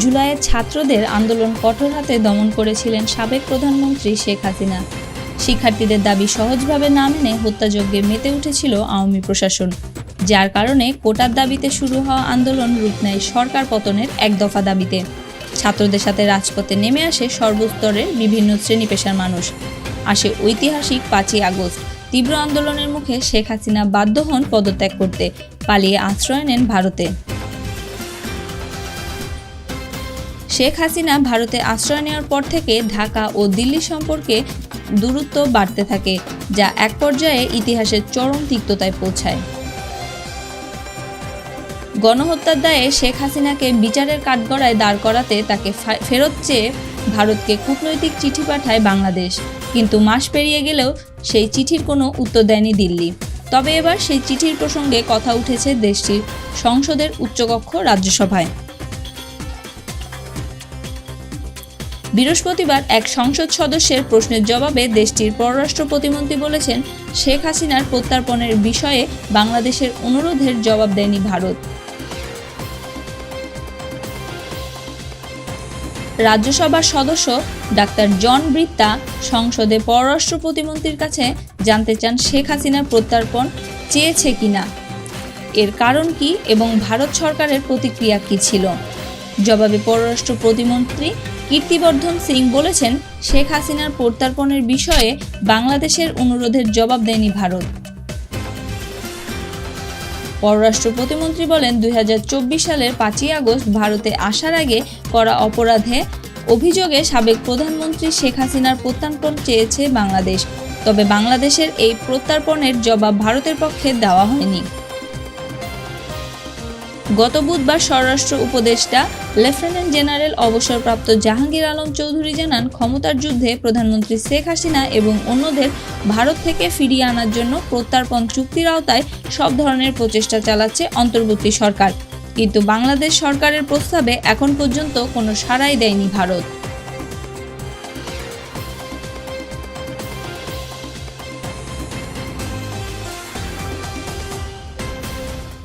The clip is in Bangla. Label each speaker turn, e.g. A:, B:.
A: জুলাইয়ে ছাত্রদের আন্দোলন কঠোর হাতে দমন করেছিলেন সাবেক প্রধানমন্ত্রী শেখ হাসিনা। শিক্ষার্থীদের দাবি সহজভাবে না মেনে হত্যাযজ্ঞে মেতে উঠেছিল আওয়ামী প্রশাসন। যার কারণে কোটার দাবিতে শুরু হওয়া আন্দোলন রূপ নেয় সরকার পতনের এক দফা দাবিতে। ছাত্রদের সাথে রাজপথে নেমে আসে সর্বস্তরের বিভিন্ন শ্রেণি পেশার মানুষ। আসে ঐতিহাসিক পাঁচই আগস্ট। তীব্র আন্দোলনের মুখে শেখ হাসিনা বাধ্য হন পদত্যাগ করতে, পালিয়ে আশ্রয় নেন ভারতে। শেখ হাসিনা ভারতে আশ্রয় নেওয়ার পর থেকে ঢাকা ও দিল্লি সম্পর্কে দূরত্ব বাড়তে থাকে, যা এক পর্যায়ে ইতিহাসের চরম তিক্ততায় পৌঁছায়। গণহত্যার দায়ে শেখ হাসিনাকে বিচারের কাঠগড়ায় দাঁড় করাতে তাকে ফেরত চেয়ে ভারতকে কূটনৈতিক চিঠি পাঠায় বাংলাদেশ, কিন্তু মাস পেরিয়ে গেলেও সেই চিঠির কোনো উত্তর দেয়নি দিল্লি। তবে এবার সেই চিঠির প্রসঙ্গে কথা উঠেছে দেশটির সংসদের উচ্চকক্ষ রাজ্যসভায়। বৃহস্পতিবার এক সংসদ সদস্যের প্রশ্নের জবাবে দেশটির পররাষ্ট্র প্রতিমন্ত্রী বলেছেন, শেখ হাসিনার প্রত্যার্পণের বিষয়ে বাংলাদেশের অনুরোধের জবাব দেয়নি ভারত। রাজ্যসভার সদস্য ডাক্তার জন বৃত্তা সংসদে পররাষ্ট্র প্রতিমন্ত্রীর কাছে জানতে চান শেখ হাসিনার প্রত্যার্পণ চেয়েছে কিনা। এর কারণ কি এবং ভারত সরকারের প্রতিক্রিয়া কি ছিল? জবাবে পররাষ্ট্র প্রতিমন্ত্রী কীর্তিবর্ধন সিং বলেছেন, শেখ হাসিনার প্রত্যর্পণের বিষয়ে বাংলাদেশের অনুরোধের জবাব দেয়নি ভারত। পররাষ্ট্র প্রতিমন্ত্রী বলেন, দুই হাজার চব্বিশ সালের পাঁচই আগস্ট ভারতে আসার আগে করা অপরাধে অভিযোগে সাবেক প্রধানমন্ত্রী শেখ হাসিনার প্রত্যর্পণ চেয়েছে বাংলাদেশ। তবে বাংলাদেশের এই প্রত্যর্পণের জবাব ভারতের পক্ষে দেওয়া হয়নি। গত বুধবার স্বরাষ্ট্র উপদেষ্টা, লেফটেন্যান্ট জেনারেল অবসরপ্রাপ্ত জাহাঙ্গীর আলম চৌধুরী জানান, ক্ষমতার যুদ্ধে প্রধানমন্ত্রী শেখ হাসিনা এবং অন্যদের ভারত থেকে ফিরিয়ে আনার জন্য প্রত্যার্পণ চুক্তির আওতায় সব ধরনের প্রচেষ্টা চালাচ্ছে অন্তর্বর্তী সরকার। কিন্তু বাংলাদেশ সরকারের প্রস্তাবে এখন পর্যন্ত কোনো সাড়াই দেয়নি ভারত।